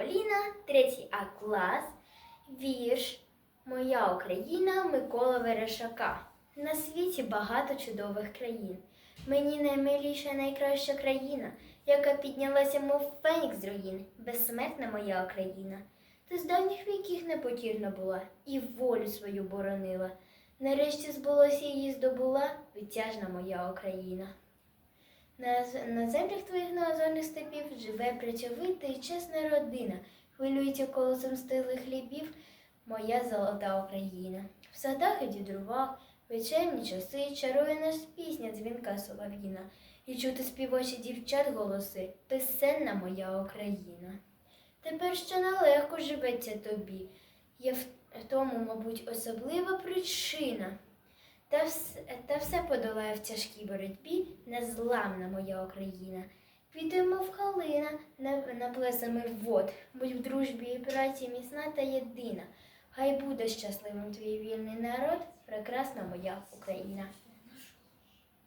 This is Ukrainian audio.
Поліна, третій А клас, вірш Моя Україна Микола Верешака. На світі багато чудових країн. Мені наймиліша найкраща країна, яка піднялася, мов фенікс з руїн, безсмертна моя Україна. Ти з давніх віків непотірна була і волю свою боронила. Нарешті збулося її здобула витяжна моя Україна. На, землях твоїх неозорних степів живе працьовита і чесна родина, хвилюється колосом стилих хлібів, моя золота Україна. В садах і дідрувах, вечірні часи чарує нас пісня дзвінка солов'їна, і чути співочі дівчат голоси, писенна моя Україна. Тепер ще нелегко живеться тобі, є в тому, мабуть, особлива причина. Та все, та все подолає в тяжкій боротьбі незламна моя Україна. Підемо в халина, на- наплесами вод, будь в дружбі і праці міцна та єдина. Хай буде щасливим твій вільний народ, прекрасна моя Україна.